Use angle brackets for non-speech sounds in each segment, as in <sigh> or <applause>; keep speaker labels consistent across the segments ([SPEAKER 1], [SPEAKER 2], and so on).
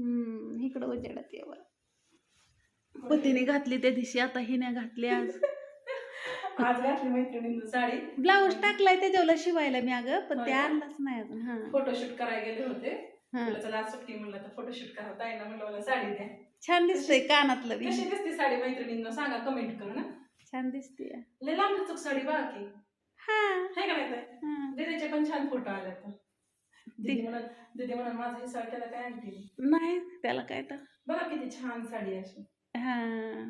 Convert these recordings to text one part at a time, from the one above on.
[SPEAKER 1] हम्म इकडं उजेडात ये बरं. पतीने घातली त्या दिवशी आता हिने घातली आज. <laughs>
[SPEAKER 2] आज घातली मैत्रिणींनी साडी.
[SPEAKER 1] ब्लाऊज टाकलाय त्याच्यावर शिवायला मी अगं पण ते? आणलंच नाही अजून हा.
[SPEAKER 2] फोटोशूट करायला गेले होते. म्हटलं चला आज सुट्टी म्हणलं तर फोटोशूट करा ताईला म्हणलं मला साडी द्या.
[SPEAKER 1] छान दिसतंय कानातलं बी.
[SPEAKER 2] कशी दिसते साडी मैत्रिणींना? सांगा कमेंट करून हं.
[SPEAKER 1] छान दिसते.
[SPEAKER 2] लय लांब चुक साडी बघा की.
[SPEAKER 1] हा? हा.
[SPEAKER 2] दीदीचे पण छान फोटो आले तर दीदी म्हणत दीदी म्हणत माझा ही साडी त्याला काय आणते
[SPEAKER 1] नाही त्याला काय तर.
[SPEAKER 2] बघा किती छान साडी आहे अशी.
[SPEAKER 1] हा.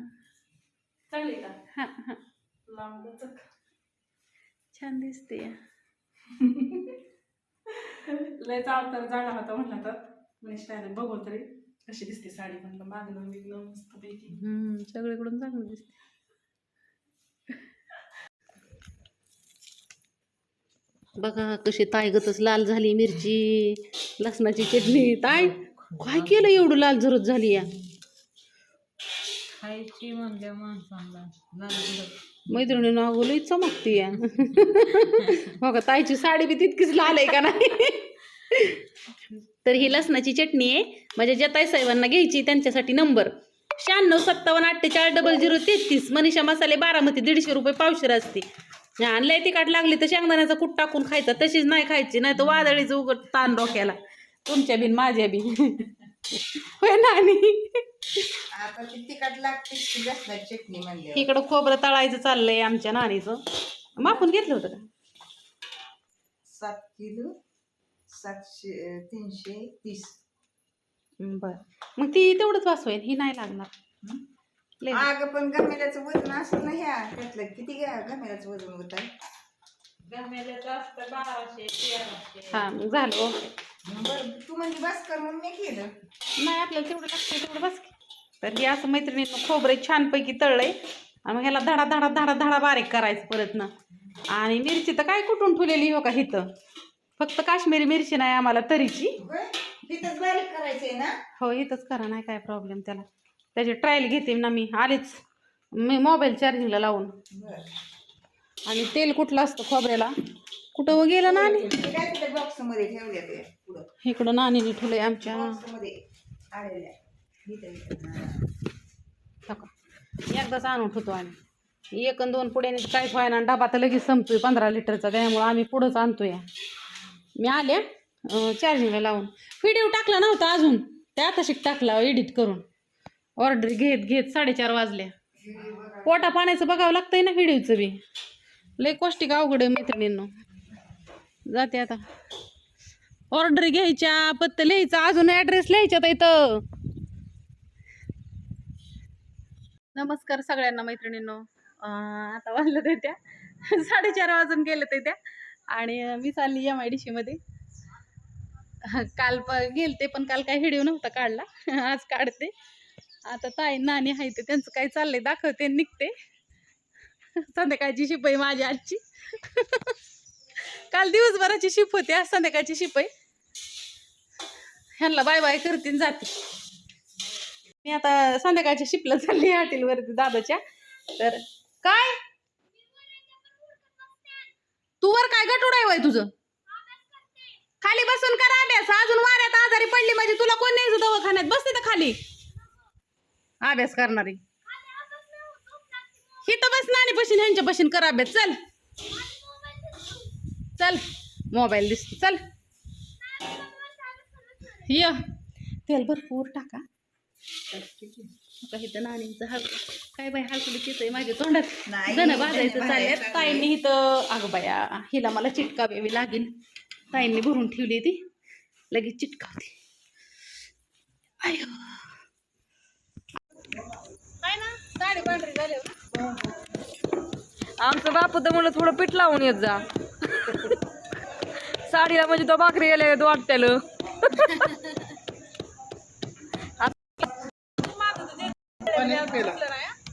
[SPEAKER 2] चांगली आहे का?
[SPEAKER 1] हा हा.
[SPEAKER 2] लांब लचक.
[SPEAKER 1] छान दिसते.
[SPEAKER 2] लय चालता जाणार होता म्हटलं तर. म्हणजे बघू तरी कशी दिसते साडी. म्हणलं मागणं बिगणं मस्त पैकी
[SPEAKER 1] हम्म सगळीकडून चांगलं दिसते. बघा कशी तायगतच लाल झाली मिरची लसणाची चटणी. ताय काय केलं एवढं लाल झरत झाली या?
[SPEAKER 3] खायची म्हणल्या माणसांना.
[SPEAKER 1] अगो लई चमकती या. बघा ताईची साडी बी तितकीच लाल आहे का नाही? तर ही लसणाची चटणी आहे. म्हणजे ज्या ताई साहेबांना घ्यायची त्यांच्यासाठी नंबर. शहाण्णव सत्तावन्न अठ्ठेचाळीस डबल झिरो तेहतीस. मनीषा मसाले बारामती दीडशे रुपये पावशेर असते. आणि लय तिखट लागली तर शेंगदाण्याचा कूट टाकून खायचा. तशीच नाही खायची नाही तर वादळीचं उघड ताण डोक्याला. तुमच्या बिन माझ्या बी. होय नानी
[SPEAKER 3] आता ती तिखट लागते ती जास्त चटणी म्हणली
[SPEAKER 1] इकडं खोबरं तळायचं चाललंय आमच्या नानीचं. मापून घेतलं होतं का?
[SPEAKER 3] सात किलो सातशे तीनशे तीस.
[SPEAKER 1] बर. मग ती तेवढंच वाचवेल ही नाही लागणार.
[SPEAKER 3] अगं पण गमेल्याचं वजन असं ना ह्या त्यातलं किती घ्या गमेल्याचं वजन होत?
[SPEAKER 1] हा मग झालं ओके
[SPEAKER 3] बरं तू म्हणजे बस कर म्हणून मी केलं.
[SPEAKER 1] नाही आपल्याला तेवढं लागतं तेवढं बस की. तर हे असं मैत्रिणीनं खोबरं छानपैकी तळलंय. आणि मग ह्याला धडा धडा धडा धडा बारीक करायचं परत ना. आणि मिरची तर काय कुठून ठेवलेली हो का हिथं? फक्त काश्मीरी मिरची नाही आम्हाला तरीची.
[SPEAKER 3] होय? तिथंच बारीक करायचंय ना?
[SPEAKER 1] हो इथंच करा नाही काय प्रॉब्लेम त्याला. त्याची ट्रायल घेते ना मी आलीच. मी मोबाईल चार्जिंगला लावून. आणि तेल कुठलं असतं खोबऱ्याला? कुठं व गेलं ना आणि
[SPEAKER 3] ठेवल्या ते पुढं
[SPEAKER 1] इकडं नाणीने ठेवलंय आमच्या.
[SPEAKER 3] आलेल्या
[SPEAKER 1] एकदाच आणून ठेवतो आम्ही. एक आणि दोन पुड्याने काय व्हायना आणि डबा तर लगेच संपतोय पंधरा लिटरचा त्यामुळे आम्ही पुढंच आणतोय. मी आल्या चार्जिंगला लावून. व्हिडिओ टाकला नव्हता अजून. त्या आता शिक टाकला एडिट करून. ऑर्डर घेत घेत साडेचार वाजल्या. पोटा पाण्याचं बघावं लागतंय ना व्हिडिओचं बी. लय कौष्टिक अवघड आहे मैत्रिणींनो. जाते आता. ऑर्डर घ्यायच्या पत्ता लिहायचा अजून ॲड्रेस लिहायच्या तर इथं. नमस्कार सगळ्यांना मैत्रिणींनो. आता वाजलं ते त्या. साडेचार वाजून गेले ते त्या. आणि मी चालली एम आय डी मध्ये. काल प गेलते पण काल काय व्हिडिओ नव्हता काढला. आज काढते. आता ताई नाणी आहे ते त्यांचं काय चाललंय दाखवते निघते. संध्याकाळची शिपाई माझी आजची. काल दिवसभराची शिप होती आज संध्याकाळची शिपाई. ह्यांना बाय बाय करतीन जाते. मी आता संध्याकाळच्या शिपला चालली हॉटेलवरती दादाच्या. तर काय? तू वर काय गटुड आहे वय तुझं? खाली बसून करा अभ्यास. अजून वाऱ्यात आजारी पडली म्हणजे तुला कोण नाही दवाखान्यात? बसते तर खाली. अभ्यास करणारी. हिथं बस नाणी बशीन ह्यांच्या बशीन कर अभ्यास. चल. चल. मोबाईल दिसतो. चल. य. तेल भरपूर टाका. इथं नाणींचं हळ काय बाय हळकुली येतंय माझ्या तोंडात.
[SPEAKER 3] नाही,
[SPEAKER 1] जण चालल्यात.
[SPEAKER 3] टाकलंय.
[SPEAKER 1] ताईंनी इथं अगं बाया हिला मला चिटकावी लागेल. ताईंनी भरून ठेवली ती. लगेच चिटकावली आयो. काय ना? साडी पांढरी झाली हो ना
[SPEAKER 4] आमचं बापू तर म्हणलं थोडं पीठ लावून येत जा. साडीला म्हणजे तो भाकरी गेले वाटत्याल.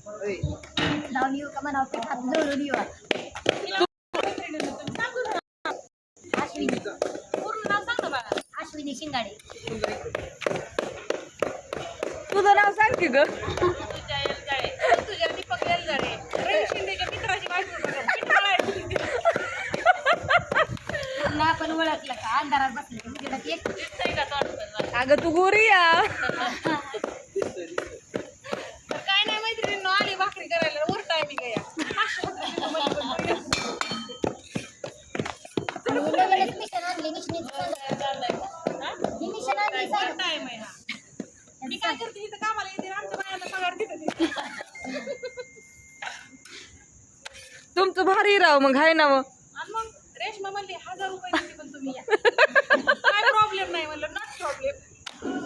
[SPEAKER 5] लावून येऊ का म्हणा पीठ हात जोडून येऊ अश्विनी
[SPEAKER 1] पूर्ण नाव सांग ना बघा
[SPEAKER 5] अश्विनी शिंगाडे
[SPEAKER 4] तुझं नाव सांग की ग
[SPEAKER 1] तुझ्या एलजाळे तुझ्या दीपक एलजाळे रवी शिंदेच्या मित्राची बायको बघा पीठ मळायची.
[SPEAKER 5] पूर्ण आपण ओळखलं का? अंधारात बसले की एक
[SPEAKER 1] दिसतंय का तो
[SPEAKER 4] अगं तू गोरी या
[SPEAKER 1] काय नाही मैत्रिणींनो आली भाकरी करायला वर टायमिंग आहे
[SPEAKER 5] आणि नवीनच मिशन आणली मिशनीचं सांगा ही मिशन आणली सांगा
[SPEAKER 1] टाइम आहे हा मी काय करते इथं कामाला येते आमच्या बायांना पगार देते
[SPEAKER 4] तुमचं भारी राव मग हाय ना मग.
[SPEAKER 1] आणि मग रेशमा म्हणली हजार रुपये देते पण तुम्ही या. काय प्रॉब्लेम नाही म्हणलं नॉट प्रॉब्लेम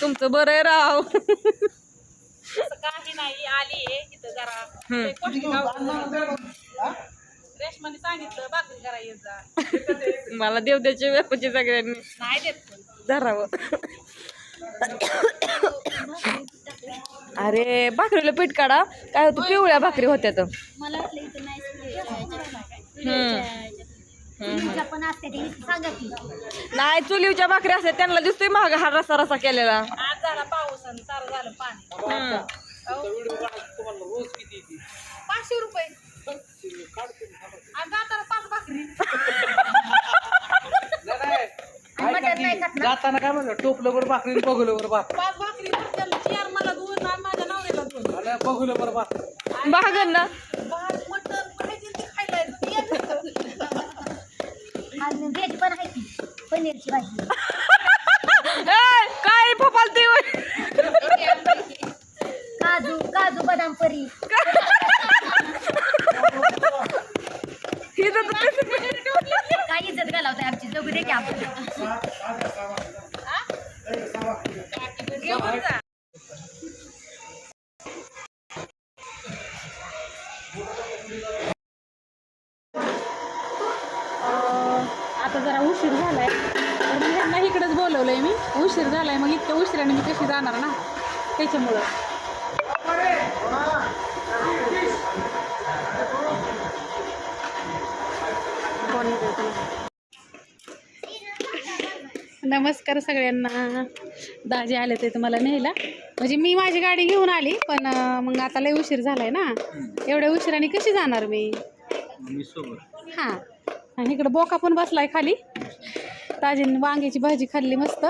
[SPEAKER 4] तुमचं बरं आहे राव.
[SPEAKER 1] असं काही नाही आली आहे इथं जरा. ते गाव- रेशमाने सांगितलं भाकरी करा येत जा.
[SPEAKER 4] मला देवद्याचे व्यापाचे सगळ्यांनी.
[SPEAKER 1] नाही देत पण
[SPEAKER 4] धरावं. अरे भाकरीला पीठ काढा. काय होतं पिवळ्या भाकरी होत्या तर.
[SPEAKER 5] मला वाटलं इथं नाही. पण असते ते सांगा की.
[SPEAKER 4] नाही चुलीवच्या भाकरी असतात त्यांना दिसतोय महाग हा रसा रसा केलेला.
[SPEAKER 1] आज झाला पाऊस आणि सारं झालं पाणी.
[SPEAKER 4] हम्म.
[SPEAKER 1] पाचशे रुपये. आज जाताना पाच भाकरी.
[SPEAKER 5] आणि मटण नाही खात ना.
[SPEAKER 6] जाताना काय म्हणलं? टोपलं बरं भाकरी बघुलं बरं भात.
[SPEAKER 1] पाच भाकरी चार मला दोन आणि माझ्या नवऱ्याला दोन.
[SPEAKER 6] आणि बघुलं बरं भात.
[SPEAKER 4] भागन ना.
[SPEAKER 1] भात मटण पाहिजे ते खायला येतं.
[SPEAKER 5] आणि व्हेज पण आहे की पनीरची भाजी.
[SPEAKER 4] काय फपालती
[SPEAKER 5] काजू काजू बदाम परी. काय इज्जत घालावते आमची? जगू दे की आपण.
[SPEAKER 1] आता जरा उशीर झालाय. तर मग ह्यांना इकडेच बोलवलंय मी. उशीर झालाय मग इतक्या उशिराने मी कशी जाणार ना? त्याच्यामुळं? नमस्कार सगळ्यांना. दाजी आले ते मला न्यायला. म्हणजे मी माझी गाडी घेऊन आली पण मग आता लय उशीर झालाय ना. एवढ्या उशिराने कशी जाणार मी? हां. आणि इकडं बोका पण बसलाय खाली. ताजीन वांग्याची भाजी खाल्ली मस्त.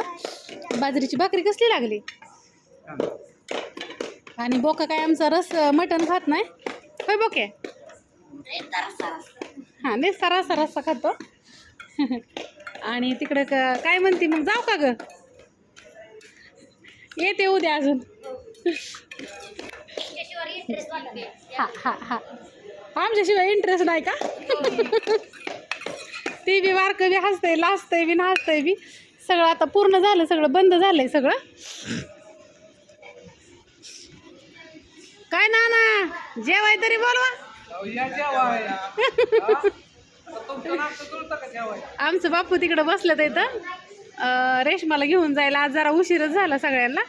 [SPEAKER 1] बाजरीची भाकरी कसली लागली? आणि बोका काय आमचा रस मटण खात नाही? होय बोके? हां नाही सरासा रस्सा खातो. आणि तिकडं का काय म्हणते मग? जाऊ का ग? येते उद्या अजून. हा हा हा. आमच्याशिवाय इंटरेस्ट नाही का? हो. ती बी वारकं बी हसतंय लाजतंय बी नाचतंय बी. सगळं आता पूर्ण झालं सगळं बंद झालंय सगळं. काय ना ना जेवाय तरी बोलवा. आमचं बापू तिकडं बसलं अं, रेशमाला घेऊन जायला आज जरा उशीरच झाला सगळ्यांना.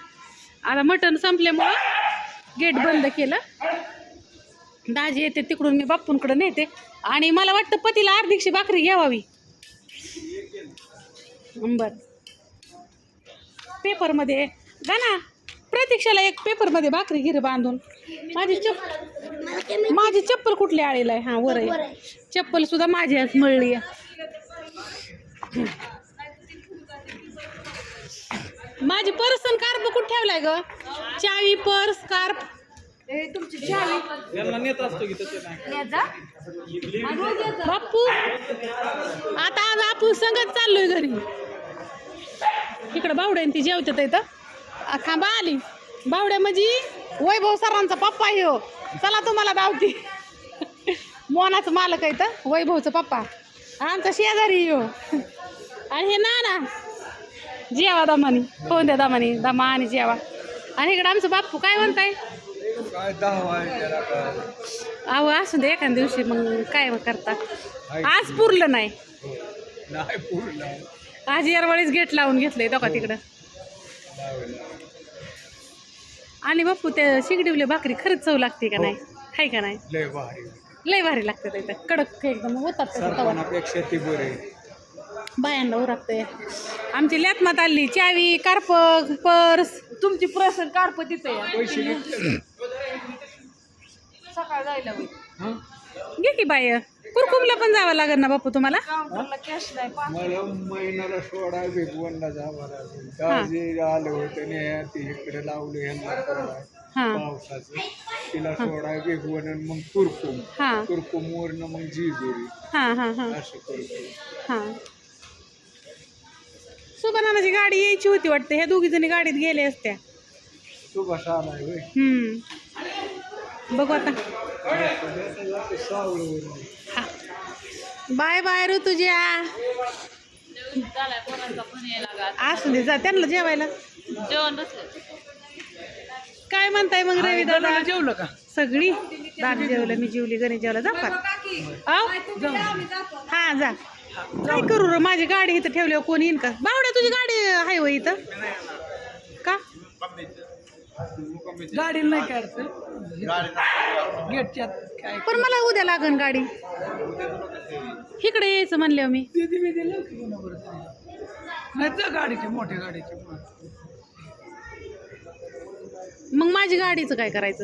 [SPEAKER 1] आता मटण संपल्यामुळं गेट बंद केलं. दाजी येते तिकडून मी बापूंकडं नेते. आणि मला वाटतं पतीला अर्धीकशी भाकरी घ्यावावी. बर पेपरमध्ये गा ना. प्रतीक्षाला एक पेपरमध्ये भाकरी गिर बांधून. माझी चप्पल माझी चप्पल कुठली आळीला आहे? हां वर आहे. चप्पल सुद्धा माझी आज मळली आहे. माझी पर्स आणि कार्प कुठे ठेवलाय ग? चावी पर्स कार्प.
[SPEAKER 6] यांना नेत असतो की तसे नाही.
[SPEAKER 1] बाप्पू आता आज आपण संगत चाललोय घरी. इकडं बावड्या ती इथं आ, थांबा आली. बावड्या म्हणजे वैभव सरांचा पप्पा हो. चला तुम्हाला धावती मोनाचं मालक आहे इथं वैभवचा पप्पा. आमचा शेजारी हो. आणि हे ना ना जेवा दमानी. कोण द्या दमानी? दमा आणि जेवा. आणि इकडं आमचं बाप्पू काय म्हणताय? अहो असू दे एखाद्या दिवशी मग काय करता. आज पुरलं नाही. आज यारवाळीच गेट लावून घेतलंय दोघा तिकडं. आणि बाप्पू त्या शिगडीवले भाकरी खरंच चव लागते का नाही? हाय का नाही?
[SPEAKER 6] लय भारी.
[SPEAKER 1] लय भारी लागते तिथं कडक एकदम होतात तवा.
[SPEAKER 6] सरपणापेक्षा ती बरे.
[SPEAKER 1] बायांना उरकते. आमची लेतमात आली चावी कार्प पर्स.
[SPEAKER 4] तुमची प्रसन कार्प तिथे
[SPEAKER 6] पैसे घेतले.
[SPEAKER 4] सकाळ जायला होईल.
[SPEAKER 1] घे की बाय. कुरकुमला पण जावं लागेल ना बापू तुम्हाला?
[SPEAKER 6] महिन्याला सोडा भेटवणला जावं लागेल. दाजी आलं होतं ने ते इकडे लावलं
[SPEAKER 1] हां.
[SPEAKER 6] पावसाचं. तिला सोडा आणि मग कुरकुम.
[SPEAKER 1] हां.
[SPEAKER 6] कुरकुम वरनं मग जिजुरी.
[SPEAKER 1] हां हां हां.
[SPEAKER 6] असं
[SPEAKER 1] हां. सुबनानाची गाडी यायची होती वाटते. ह्या दोघी जणी गाडीत गेल्या असत्या.
[SPEAKER 6] कसा आलाय
[SPEAKER 1] हम्म. बघू आता. Bye bye Rutuja. असू दे जा त्यांना जेवायला. काय म्हणताय मग रवी दादा?
[SPEAKER 6] जेवलं का?
[SPEAKER 1] सगळी? दादा जेवलं मी जेवली गणेश जेवला. जा का? हा जा. काय करू र माझी गाडी इथं ठेवल्यावर कोण येईन का? बावड्या तुझी गाडी आहे हो इथं?
[SPEAKER 7] गाडी नाही काढतं गेटच्या काय
[SPEAKER 1] पण मला उद्या लागन गाडी. इकडे यायचं म्हणल्यावर मी.
[SPEAKER 7] दिलं की. नाही तर मोठ्या
[SPEAKER 1] मग माझी गाडीचं काय करायचं?